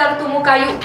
તરતું મુકાયું.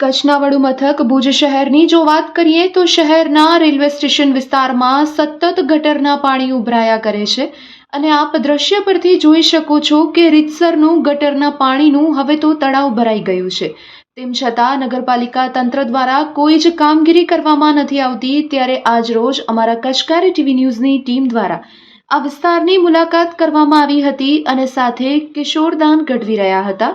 કચ્છના વડુ મથક ભુજ શહેરની જો વાત કરીએ તો શહેરના રેલવે સ્ટેશન વિસ્તારમાં સતત ગટરના પાણી ઉભરાયા કરે છે. અને આપ દ્રશ્ય પરથી જોઈ શકો છો કે રીતસરનું ગટરના પાણીનું હવે તો તળાવ ભરાઈ ગયું છે. તેમ છતાં નગરપાલિકા તંત્ર દ્વારા કોઈ જ કામગીરી કરવામાં નથી આવતી ત્યારે આજ રોજ અમારા કચકારી ટીવી ન્યૂઝની ટીમ દ્વારા આ વિસ્તારની મુલાકાત કરવામાં આવી હતી અને સાથે કિશોરદાન ગઢવી રહ્યા હતા.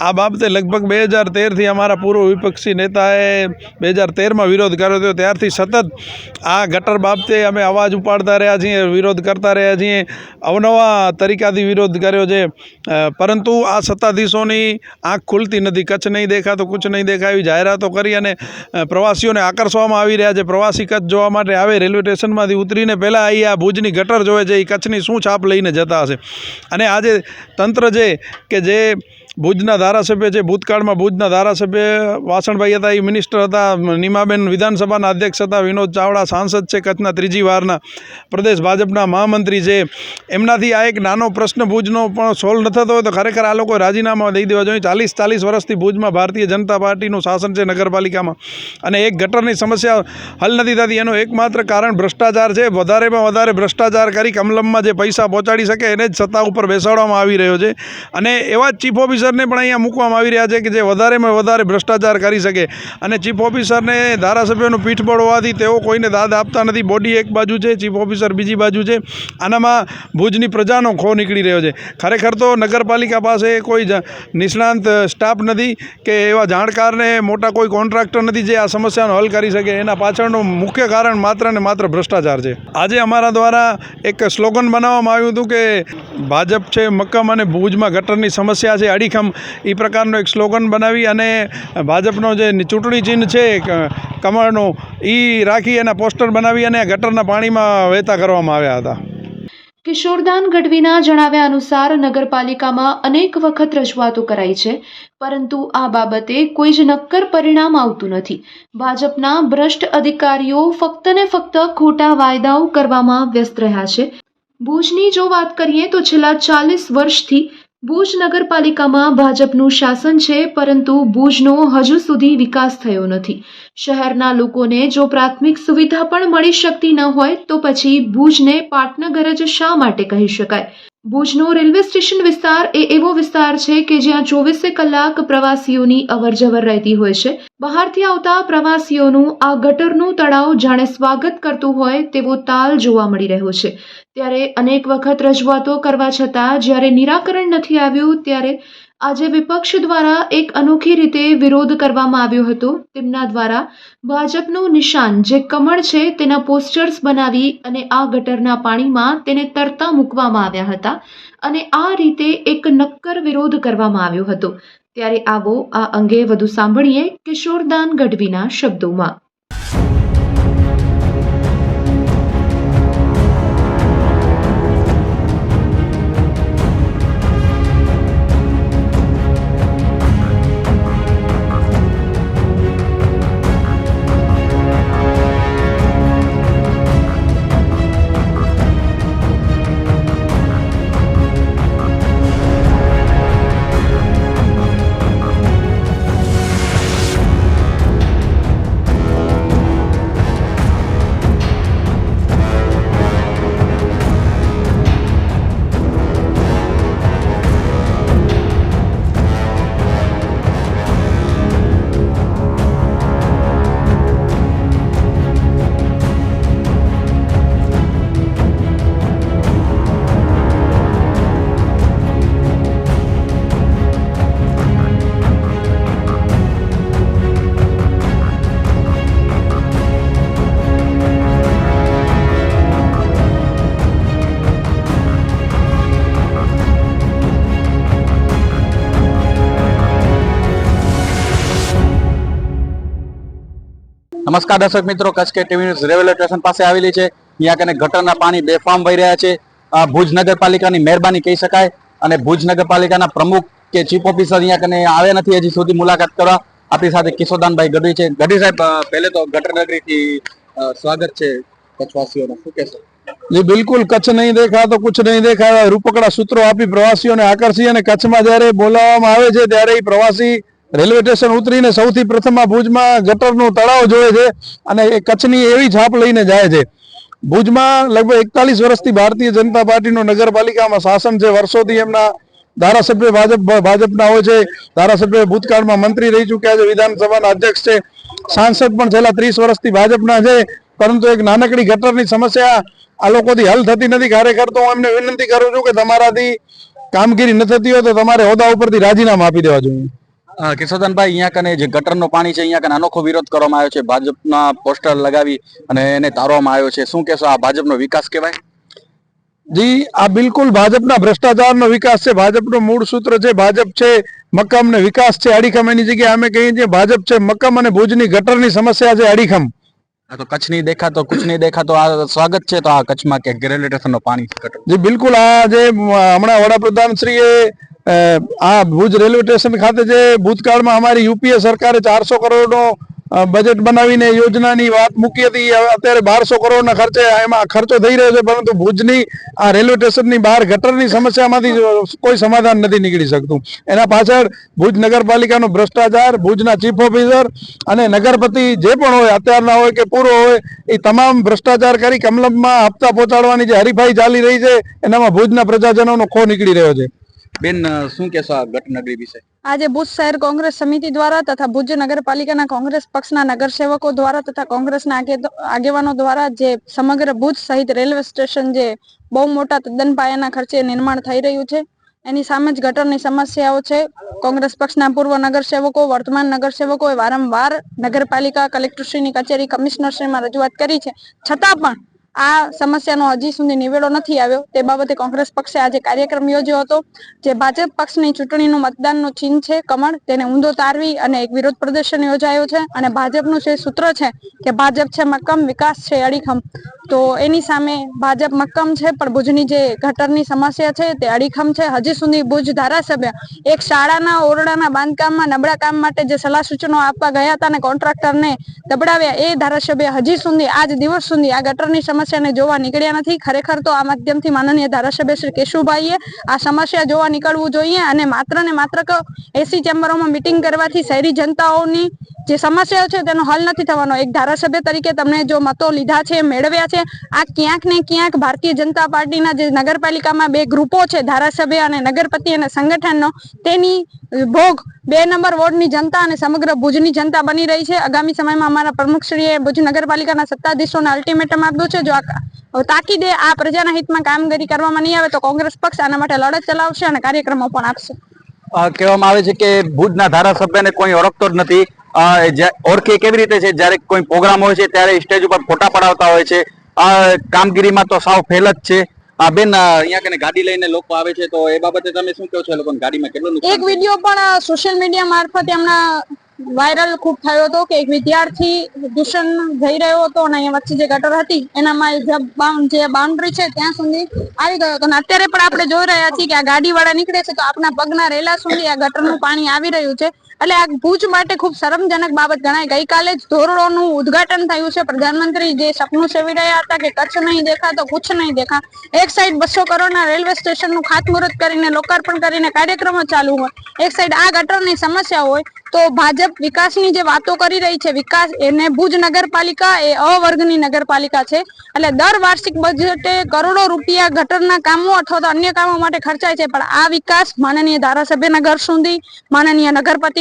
આ બાબતે લગભગ બે હજાર તેરથી અમારા પૂર્વ વિપક્ષી નેતાએ બે હજાર તેરમાં વિરોધ કર્યો હતો. ત્યારથી સતત આ ગટર બાબતે અમે અવાજ ઉપાડતા રહ્યા છીએ, વિરોધ કરતા રહ્યા છીએ. અવનવા તરીકાથી વિરોધ કર્યો છે. પરંતુ આ સત્તાધીશોની આંખ ખુલતી નથી. કચ્છ નહીં દેખાતો કુછ નહીં દેખાવી જાહેરાતો કરી અને પ્રવાસીઓને આકર્ષવામાં આવી રહ્યા છે. પ્રવાસી કચ્છ જોવા માટે આવે, રેલવે સ્ટેશનમાંથી ઉતરીને પહેલાં અહીં આ ભુજની ગટર જોવે છે. એ કચ્છની શું છાપ લઈને જતા હશે? અને આજે તંત્ર છે કે જે ભુજના ધારાસભ્ય છે ભૂતકાળમાં ભુજના ધારાસભ્ય વાસણભાઈ હતા, એ મિનિસ્ટર હતા, નીમાબેન વિધાનસભાના અધ્યક્ષ હતા, વિનોદ ચાવડા સાંસદ છે, કચ્છના ત્રીજી વારના પ્રદેશ ભાજપના મહામંત્રી છે. એમનાથી આ એક નાનો પ્રશ્ન ભુજનો પણ સોલ્વ ન થતો હોય તો ખરેખર આ લોકો રાજીનામા દઈ દેવા જોઈએ. ચાલીસ ચાલીસ વર્ષથી ભુજમાં ભારતીય જનતા પાર્ટીનું શાસન છે નગરપાલિકામાં અને એક ગટરની સમસ્યા હલ નથી થતી. એનું એકમાત્ર કારણ ભ્રષ્ટાચાર છે. વધારેમાં વધારે ભ્રષ્ટાચાર કરી કમલમમાં જે પૈસા પહોંચાડી શકે એને જ સત્તા ઉપર બેસાડવામાં આવી રહ્યો છે. અને એવા જ ચીફ ઓફિસરને પણ અહીંયા મૂકવામાં આવી રહ્યા છે કે જે વધારેમાં વધારે ભ્રષ્ટાચાર કરી શકે. અને ચીફ ઓફિસરને ધારાસભ્યોનું પીઠબળ હોવાથી તેઓ કોઈને દાદ આપતા નથી. બોડી એક બાજુ છે, ચીફ ઓફિસર બીજી બાજુ છે. આનામાં ભુજની પ્રજાનો ખો નીકળી રહ્યો છે. ખરેખર તો નગરપાલિકા પાસે કોઈ નિષ્ણાંત સ્ટાફ નથી કે એવા જાણકારને મોટા કોઈ કોન્ટ્રાક્ટર નથી જે આ સમસ્યાનો હલ કરી શકે. એના પાછળનું મુખ્ય કારણ માત્ર ને માત્ર ભ્રષ્ટાચાર છે. આજે અમારા દ્વારા એક સ્લોગન બનાવવામાં આવ્યું હતું કે ભાજપ છે, મક્કમ અને ભુજમાં ગટરની સમસ્યા છે અડીખમ એ પ્રકારનો એક સ્લોગન બનાવી અને ભાજપનો જે ચૂંટણી ચિહ્ન છે કમળનું એ રાખી એના પોસ્ટર બનાવી અને ગટરના પાણીમાં વહેતા કરવામાં આવ્યા હતા. કિશોરદાન ગઢવીના જણાવ્યા અનુસાર નગરપાલિકામાં અનેક વખત રજૂઆતો કરાઈ છે, પરંતુ આ બાબતે કોઈ જ નક્કર પરિણામ આવતું નથી. ભાજપના ભ્રષ્ટ અધિકારીઓ ફક્ત ને ફક્ત ખોટા વાયદાઓ કરવામાં વ્યસ્ત રહ્યા છે. ભુજની જો વાત કરીએ તો છેલ્લા ચાલીસ વર્ષથી ભુજ નગરપાલિકામાં ભાજપનું શાસન છે, પરંતુ ભુજનો હજુ સુધી વિકાસ થયો નથી. શહેરના લોકોને જો પ્રાથમિક સુવિધા પણ મળી શકતી ન હોય, તો પછી ભુજને પાટનગર જ શા માટે કહી શકાય? ભુજનો રેલવે સ્ટેશન વિસ્તાર એ એવો વિસ્તાર છે કે જ્યાં ચોવીસે કલાક પ્રવાસીઓની અવરજવર રહેતી હોય છે. બહારથી આવતા પ્રવાસીઓનું આ ગટરનું તળાવ જાણે સ્વાગત કરતું હોય તેવો તાલ જોવા મળી રહ્યો છે. ત્યારે અનેક વખત રજૂઆતો કરવા છતાં જ્યારે નિરાકરણ નથી આવ્યું, ત્યારે આજે વિપક્ષ દ્વારા એક અનોખી રીતે વિરોધ કરવામાં આવ્યો હતો. તેમના દ્વારા ભાજપનું નિશાન જે કમળ છે તેના પોસ્ટર્સ બનાવી અને આ ગટરના પાણીમાં તેને તરતા મૂકવામાં આવ્યા હતા અને આ રીતે એક નક્કર વિરોધ કરવામાં આવ્યો હતો. ત્યારે આવો આ અંગે વધુ સાંભળીએ કિશોરદાન ગઢવીના શબ્દોમાં. નમસ્કાર દર્શક મિત્રો, Kutch TV news railway station પાસે આવેલી છે. અહીંયા કને ગટરના પાણી બેફામ વહી રહ્યા છે. ભુજ નગરપાલિકાની મહેરબાની કહી શકાય અને ભુજ નગરપાલિકાના પ્રમુખ કે ચીફ ઓફિસર અહીંયા કને આવ્યા નથી હજી સુધી મુલાકાત કરવા. આપણી સાથે કિશોદાનભાઈ ગઢવી છે. ગઢવી સાહેબ પહેલે તો ગટર નગરીથી સ્વાગત છે કચ્છવાસીઓનું. શું કહેશો? જી, બિલકુલ. કચ્છ નહીં દેખા તો કુછ નહીં દેખાય. રૂપકડા સૂત્રો આપી પ્રવાસીઓને આકર્ષી અને કચ્છમાં જ્યારે બોલાવવામાં આવે છે ત્યારે એ પ્રવાસી રેલવે સ્ટેશન ઉતરીને સૌથી પ્રથમ ભુજમાં ગટરનું તળાવ જોવે છે અને એ કચ્છની એવી છાપ લઈને જાય છે. ભુજમાં લગભગ એકતાલીસ વર્ષથી ભારતીય જનતા પાર્ટીનું નગરપાલિકામાં શાસન છે. વર્ષોથી એમના ધારાસભ્ય ભાજપ, ભાજપના હોય છે. ધારાસભ્ય ભૂતકાળમાં મંત્રી રહી ચૂક્યા છે. વિધાનસભાના અધ્યક્ષ છે. સાંસદ પણ છેલ્લા ત્રીસ વર્ષથી ભાજપના છે. પરંતુ એક નાનકડી ગટરની સમસ્યા આ લોકોથી હલ થતી નથી. ખરેખર તો હું એમને વિનંતી કરું છું કે તમારાથી કામગીરી ન થતી હોય તો તમારે હોદ્દા ઉપરથી રાજીનામું આપી દેવા જોઈએ. અ, કિશોરદાનભાઈ અહીંયા કને જે ગટરનો પાણી છે અહીંયા કને અનોખો વિરોધ કરવામાં આવ્યો છે. ભાજપના પોસ્ટર લગાવી અને એને તારવામાં આવ્યો છે. શું કહેશો આ ભાજપનો વિકાસ કહેવાય? જી આ બિલકુલ ભાજપના ભ્રષ્ટાચારનો વિકાસ છે. ભાજપનું મૂળ સૂત્ર છે ભાજપ છે મક્કમ ને વિકાસ છે. અડીખમ એની જગ્યાએ અમે કહીએ છીએ ભાજપ છે મક્કમ અને ભુજની ગટરની સમસ્યા છે અડીખમ આ તો કચ્છ નહીં દેખાતો કુછ નહીં દેખાતો આ સ્વાગત છે તો આ કચ્છમાં કે રેલવે સ્ટેશનનો પાણી જી બિલકુલ આ જે હમણાં વડાપ્રધાન શ્રીએ આ ભુજ રેલવે સ્ટેશન ખાતે જે ભૂતકાળમાં અમારી યુપીએ સરકારે ચારસો કરોડનો બજેટ બનાવીને યોજનાની વાત મૂકી હતી અત્યારે બારસો કરોડના ખર્ચે એમાં ખર્ચો થઈ રહ્યો છે, પરંતુ ભુજની આ રેલવે સ્ટેશનની બહાર ગટરની સમસ્યામાંથી કોઈ સમાધાન નથી નીકળી શકતું. એના પાછળ ભુજ નગરપાલિકાનો ભ્રષ્ટાચાર, ભુજના ચીફ ઓફિસર અને નગરપતિ જે પણ હોય, અત્યારના હોય કે પૂર્વ હોય, એ તમામ ભ્રષ્ટાચાર કરી કમલમમાં હપ્તા પહોંચાડવાની જે હરીફાઈ ચાલી રહી છે, એનામાં ભુજના પ્રજાજનોનો ખો નીકળી રહ્યો છે. બેન શું કહેશો આ ગટનગરી વિશે? આજે ભુજ શહેર કોંગ્રેસ સમિતિ દ્વારા તથા ભુજ નગરપાલિકાના કોંગ્રેસ પક્ષના નગરસેવકો દ્વારા તથા કોંગ્રેસના આગેવાનો દ્વારા જે સમગ્ર ભુજ સહિત રેલવે સ્ટેશન જે બહુ મોટા તદ્દન પાયાના ખર્ચે નિર્માણ થઈ રહ્યું છે. એની સામે જ ગટરની સમસ્યાઓ છે. કોંગ્રેસ પક્ષના પૂર્વ નગરસેવકો, વર્તમાન નગરસેવકોએ વારંવાર નગરપાલિકા કલેક્ટરશ્રીની કચેરી કમિશનરશ્રીમાં રજૂઆત કરી છે. છતાં પણ આ સમસ્યાનો હજી સુધી નિવેડો નથી આવ્યો. તે બાબતે કોંગ્રેસ પક્ષે આજે કાર્યક્રમ યોજ્યો હતો, જે ભાજપ પક્ષની ચૂંટણીનું મતદાનનું ચિહ્ન છે, કમળ. તેને ઊંધો તારવી અને એક વિરોધ પ્રદર્શન યોજાયો છે. અને ભાજપનું જે સૂત્ર છે કે ભાજપ છે મક્કમ, વિકાસ છે અડીખમ. તો એની સામે ભાજપ મક્કમ છે, પણ ભુજની જે ગટરની સમસ્યા છે, તે અડીખમ છે. હજી સુધી ભુજ ધારાસભ્ય એક શાળાના ઓરડાના બાંધકામમાં, નબળા કામ માટે જે સલાહ સૂચનો આપવા ગયા હતા અને કોન્ટ્રાક્ટરને દબડાવ્યા એ ધારાસભ્ય હજી સુધી, આજ દિવસ સુધી આ ગટરની સમસ્યાને જોવા નીકળ્યા નથી. ખરેખર તો આ માધ્યમથી માનનીય ધારાસભ્ય શ્રી કેશુભાઈએ આ સમસ્યા જોવા નીકળવું જોઈએ અને માત્ર ને માત્ર એસી ચેમ્બરોમાં મિટિંગ કરવાથી શહેરી જનતાઓની જે સમસ્યાઓ છે તેનો હલ નથી થવાનો. એક ધારાસભ્ય તરીકે તમને જો મતો લીધા છે, મેળવ્યા છે, આ ક્યાંક ને ક્યાંક ભારતીય જનતા પાર્ટીના જે નગરપાલિકામાં બે ગ્રુપો છે, ધારાસભ્ય અને નગરપતિ અને સંગઠનનો, તેની ભોગ બે નંબર વોર્ડની જનતા અને સમગ્ર ભુજની જનતા બની રહી છે. આગામી સમયમાં અમારા પ્રમુખશ્રીએ ભુજ નગરપાલિકાના સત્તાધીશોને અલ્ટિમેટમ આપ્યું છે. જો આ તાકીદે આ પ્રજાના હિતમાં કામગીરી કરવામાં નહીં આવે તો કોંગ્રેસ પક્ષ આના માટે લડત ચલાવશે અને કાર્યક્રમો પણ આપશે. કહેવામાં આવે છે કે ભુજના ધારાસભ્યને કોઈ ઓળખતો જ નથી. ઓળખે કેવી રીતે છે? જ્યારે કોઈ પ્રોગ્રામ હોય છે ત્યારે સ્ટેજ ઉપર ફોટા પડાવતા હોય છે. આ કામગીરીમાં તો સાવ ફેલ જ છે. આ બેન અહીંયા કને ગાડી લઈને લોકો આવે છે તો એ બાબતે તમે શું કહો છો લોકોને? ગાડીમાં કેટલું એક વીડિયો પણ સોશિયલ મીડિયા મારફતે હમણાં વાયરલ ખૂબ થયો હતો કે એક વિદ્યાર્થી ટ્યુશન જઈ રહ્યો હતો અને અહીંયા વચ્ચે જે ગટર હતી એનામાં જે બાઉન્ડ્રી છે ત્યાં સુધી આવી ગયો હતો. અને અત્યારે પણ આપણે જોઈ રહ્યા છીએ કે આ ગાડી વાળા નીકળે છે તો આપણા પગના રેલા સુધી આ ગટરનું પાણી આવી રહ્યું છે. એટલે આ ભુજ માટે ખૂબ શરમજનક બાબત ગણાય. ગઈકાલે જ ધોરડોનું ઉદઘાટન થયું છે. પ્રધાનમંત્રી જે સપનું સેવી રહ્યા હતા કે કચ્છ નહીં દેખા તો કુછ નહીં દેખા. એક સાઈડ બસો કરોડના રેલવે સ્ટેશનનું ખાતમુહૂર્ત કરીને લોકાર્પણ કરીને કાર્યક્રમો ચાલુ હોય. એક સાઈડ આ ગટરની સમસ્યા હોય તો ભાજપ વિકાસની જે વાતો કરી રહી છે, વિકાસ એને ભુજ નગરપાલિકા એ અવર્ગની નગરપાલિકા છે. એટલે દર વાર્ષિક બજેટે કરોડો રૂપિયા ગટરના કામો અથવા તો અન્ય કામો માટે ખર્ચાય છે. પણ આ વિકાસ માનનીય ધારાસભ્યના ઘર સુધી, માનનીય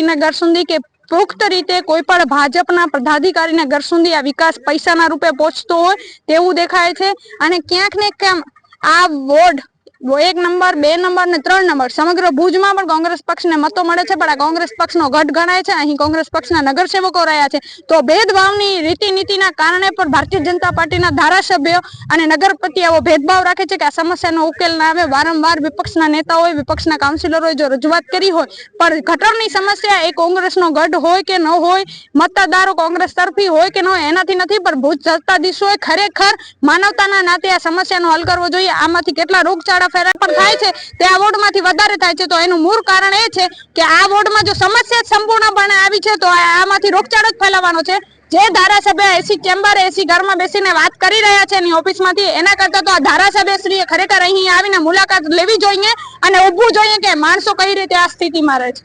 નગરપતિના ઘર સુધી કે પુખ્ત રીતે કોઈ પણ ભાજપના પદાધિકારીના ઘર સુધી આ વિકાસ પૈસાના રૂપે પહોંચતો હોય તેવું દેખાય છે. અને ક્યાંક ને ક્યાંક આ વોર્ડ એક નંબર, બે નંબર ને ત્રણ નંબર. સમગ્ર ભુજમાં પણ કોંગ્રેસ પક્ષને મતો મળે છે, પણ આ કોંગ્રેસ પક્ષનો ગઢ ગણાય છે. અહીં કોંગ્રેસ પક્ષના નગરસેવકો રહ્યા છે. તો ભેદભાવની રીતિ નીતિના કારણે પણ ભારતીય જનતા પાર્ટીના ધારાસભ્યો અને નગરપતિ એવો ભેદભાવ રાખે છે કે આ સમસ્યાનો ઉકેલ ના આવે. વારંવાર વિપક્ષના નેતાઓએ વિપક્ષના કાઉન્સિલરોએ જો રજૂઆત કરી હોય, પણ ગટરની સમસ્યા એ કોંગ્રેસનો ગઢ હોય કે ન હોય, મતદારો કોંગ્રેસ તરફી હોય કે ન હોય, એનાથી નથી, પણ ભુજ સત્તાધીશોએ ખરેખર માનવતાના નાતે આ સમસ્યાનો હલ કરવો જોઈએ. આમાંથી કેટલા રોગચાળા ફેરા પણ થાય છે, તે આ વોર્ડમાંથી વધારે થાય છે. તો એનું મૂળ કારણ એ છે કે આ વોર્ડમાં જો સમસ્યા સંપૂર્ણપણે આવી છે, તો આમાંથી રોગચાળો જ ફેલાવાનો છે. જે ધારાસભ્ય એસી ચેમ્બર એસી ઘરમાં બેસીને વાત કરી રહ્યા છે એની ઓફિસમાંથી, એના કરતા તો આ ધારાસભ્ય શ્રીએ ખરેખર અહીં આવીને મુલાકાત લેવી જોઈએ અને ઊભવું જોઈએ કે માણસો કઈ રીતે આ સ્થિતિમાં રહે છે.